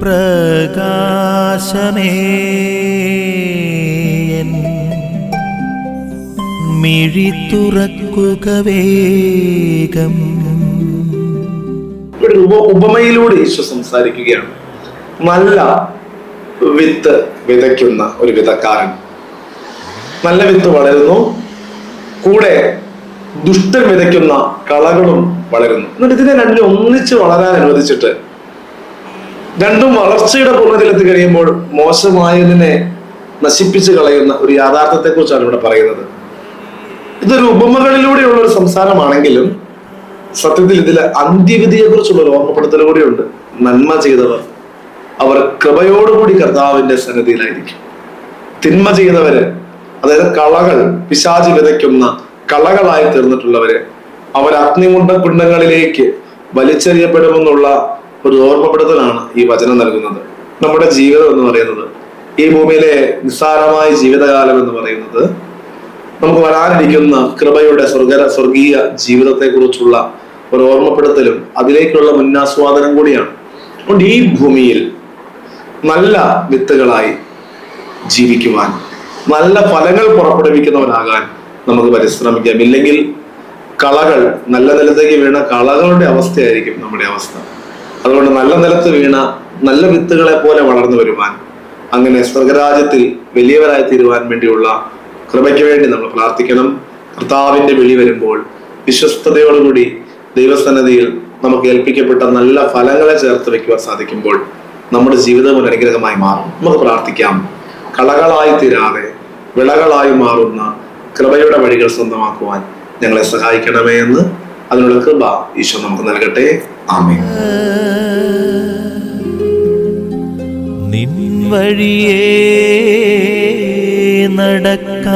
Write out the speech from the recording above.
പ്രകാശമേ. മിഴി തുറക്കുക വേഗം. ഒരു ഉപ ഉപമയിലൂടെ ഈശോ സംസാരിക്കുകയാണ്. നല്ല വിത്ത് വിതയ്ക്കുന്ന ഒരു വിതക്കാരൻ. നല്ല വിത്ത് വളരുന്നു. കൂടെ ദുഷ്ടൻ വിതയ്ക്കുന്ന കളകളും വളരുന്നു. എന്നിട്ട് ഇതിനെ രണ്ടിനും ഒന്നിച്ച് വളരാൻ അനുവദിച്ചിട്ട് രണ്ടും വളർച്ചയുടെ പൂർണത്തിലെത്തി കഴിയുമ്പോൾ മോശമായതിനെ നശിപ്പിച്ച് കളയുന്ന ഒരു യാഥാർത്ഥ്യത്തെ കുറിച്ചാണ് ഇവിടെ പറയുന്നത്. ഇതൊരു ഉപമകളിലൂടെയുള്ള ഒരു സംസാരമാണെങ്കിലും സത്യത്തിൽ ഇതിൽ അന്ത്യവിധിയെ കുറിച്ചുള്ള ഒരു ഓർമ്മപ്പെടുത്തൽ കൂടിയുണ്ട് നന്മ ചെയ്തവർ അവർ കൃപയോടുകൂടി കർത്താവിന്റെ സന്നിധിയിലായിരിക്കും. തിന്മ ചെയ്തവര് അതായത് കളകൾ പിശാചി വിതയ്ക്കുന്ന കളകളായി തീർന്നിട്ടുള്ളവര് അവർ അഗ്നികുണ്ട കുണ്ടങ്ങളിലേക്ക് വലിച്ചെറിയപ്പെടുമെന്നുള്ള ഒരു ഓർമ്മപ്പെടുത്തലാണ് ഈ വചനം നൽകുന്നത്. നമ്മുടെ ജീവിതം എന്ന് പറയുന്നത് ഈ ഭൂമിയിലെ നിസ്സാരമായ ജീവിതകാലം എന്ന് പറയുന്നത് നമുക്ക് വരാനിരിക്കുന്ന കൃപയുടെ സ്വർഗ സ്വർഗീയ ജീവിതത്തെ കുറിച്ചുള്ള ഒരു ഓർമ്മപ്പെടുത്തലും അതിലേക്കുള്ള മുന്നാസ്വാദനം കൂടിയാണ്. അതുകൊണ്ട് ഈ ഭൂമിയിൽ നല്ല വിത്തുകളായി ജീവിക്കുവാൻ നല്ല ഫലങ്ങൾ പുറപ്പെടുവിക്കുന്നവനാകാൻ നമുക്ക് പരിശ്രമിക്കാം. ഇല്ലെങ്കിൽ കളകൾ നല്ല നിലത്തേക്ക് വീണ കളകളുടെ അവസ്ഥയായിരിക്കും നമ്മുടെ അവസ്ഥ. അതുകൊണ്ട് നല്ല നിലത്ത് വീണ നല്ല വിത്തുകളെ പോലെ വളർന്നു വരുവാൻ അങ്ങനെ സ്വർഗരാജ്യത്തിൽ വലിയവരായി തീരുവാൻ വേണ്ടിയുള്ള കൃപയ്ക്ക് വേണ്ടി നമ്മൾ പ്രാർത്ഥിക്കണം. കർത്താവിന്റെ വിളി വരുമ്പോൾ വിശ്വസ്തയോടുകൂടി ദൈവസന്നതിയിൽ നമുക്ക് ഏൽപ്പിക്കപ്പെട്ട നല്ല ഫലങ്ങളെ ചേർത്ത് വെക്കുവാൻ സാധിക്കുമ്പോൾ നമ്മുടെ ജീവിതം ഒരു അനുഗ്രഹമായി മാറും. നമുക്ക് പ്രാർത്ഥിക്കാം. കളകളായി തീരാതെ വിളകളായി മാറുന്ന കൃപയുടെ വഴികൾ സ്വന്തമാക്കുവാൻ ഞങ്ങളെ സഹായിക്കണമേ എന്ന്. അതിനുള്ള കൃപ ഈശോ നമുക്ക് നൽകട്ടെ. ആമേൻ. വഴിയേ നടക്ക